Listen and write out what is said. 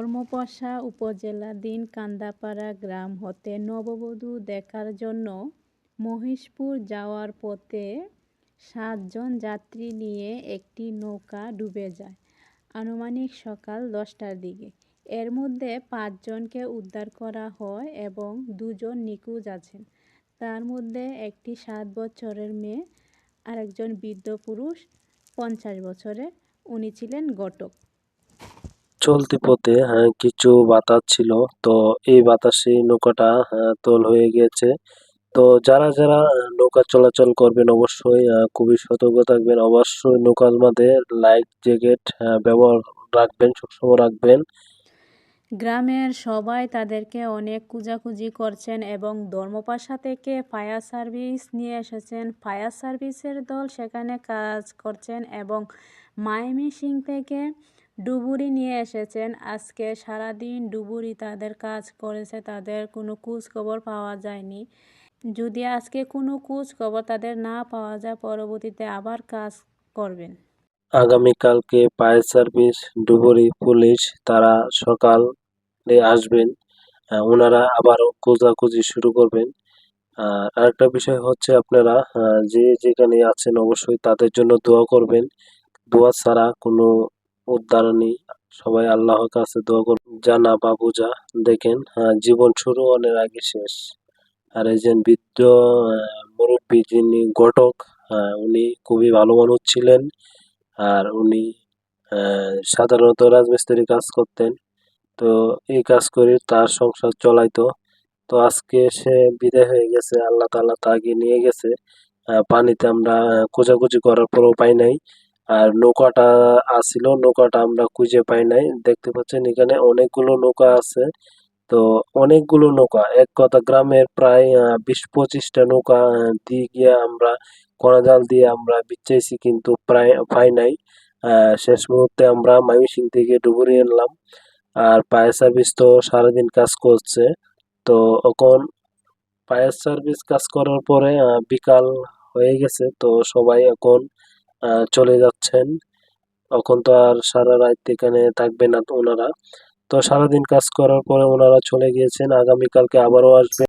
ধর্মপাশা উপজেলা দিন কান্দাপাড়া গ্রাম হতে নববধূ দেখার জন্য মহিষপুর যাওয়ার পথে সাতজন যাত্রী নিয়ে একটি নৌকা ডুবে যায়। আনুমানিক সকাল দশটার দিকে। এর মধ্যে পাঁচজনকে উদ্ধার করা হয় এবং দুজন নিখোঁজ আছেন। তার মধ্যে একটি সাত বছরের মেয়ে, আরেকজন বৃদ্ধ পুরুষ, পঞ্চাশ বছরের। উনি ছিলেন ঘটক চলতি পথে হ্যাঁ, কিছু বাতাস ছিল। তো এই বাতাসে নৌকাটা হ্যাঁ, তোল হয়ে গিয়েছে তো যারা যারা নৌকা চলাচল করবেন অবশ্যই খুবই সতর্ক থাকবেন। অবশ্যই নৌকার মধ্যে লাইফ জ্যাকেট ব্যবহার রাখবেন সবসময় রাখবেন। গ্রামের সবাই তাদেরকে অনেক খোঁজাখুঁজি করছেন এবং ধর্মপাশা থেকে ফায়ার সার্ভিস নিয়ে এসেছেন। ফায়ার সার্ভিসের দল সেখানে কাজ করছেন এবং মাইমিসিং থেকে ডুবুরি নিয়ে এসেছেন। আজকে সারাদিন ডুবুরি তাদের কাজ করেছে, তাদের কোনো খোঁজ খবর পাওয়া যায়নি। যদি আজকে কোনো খোঁজ খবর তাদের না পাওয়া যায়, পরবর্তীতে আবার কাজ করবেন। আগামীকালকে ফায়ার সার্ভিস, ডুবুরি পুলিশ, তারা সকালে আসবেন। ওনারা আবারও খোঁজাখুঁজি শুরু করবেন। আর আরেকটা বিষয় হচ্ছে আপনারা যে যেখানে আছেন অবশ্যই তাদের জন্য দোয়া করবেন। দোয়া ছাড়া কোনো উদ্ধার নেই সবাই আল্লাহর কাছে দোয়া করবেন জানা বা বোঝা দেখেন আহ, জীবন শুরু অনেক আগে শেষ। আর একজন বৃদ্ধ আহ, মুরব্বী যিনি ঘটক উনি খুবই ভালো মানুষ ছিলেন। আর উনি সাধারণত রাজমিস্ত্রি কাজ করতেন। তো এই কাজ করে তার সংসার চলাইতো। তো আজকে সে বিদায় হয়ে গেছে আল্লাহ তাআলা তাকে নিয়ে গেছে। পানিতে আমরা খোঁজাখুঁজি করার পরও পাই নাই। আর নৌকাটা আসছিল নৌকাটা আমরা খুঁজে পাই নাই। দেখতে পাচ্ছেন এখানে অনেকগুলো নৌকা আছে। তো অনেকগুলো নৌকা, এক কথা গ্রামের প্রায় বিশ পঁচিশটা নৌকা দিয়ে গিয়ে আমরা কড়াজাল দিয়ে আমরা বিচ্ছাইছি কিন্তু প্রায় পাই নাই। শেষ মুহূর্তে আমরা ময়মনসিং থেকে ডুবুরি আনলাম। আর ফায়ার সার্ভিস তো সারাদিন কাজ করছে। তো এখন ফায়ার সার্ভিস কাজ করার পরে বিকাল হয়ে গেছে। তো সবাই এখন চলে যাচ্ছেন। তখন তো আর সারা রাত এখানে থাকবে না ওনারা। তো সারাদিন কাজ করার পরে ওনারা চলে গিয়েছেন। আগামীকালকে আবারও আসবে।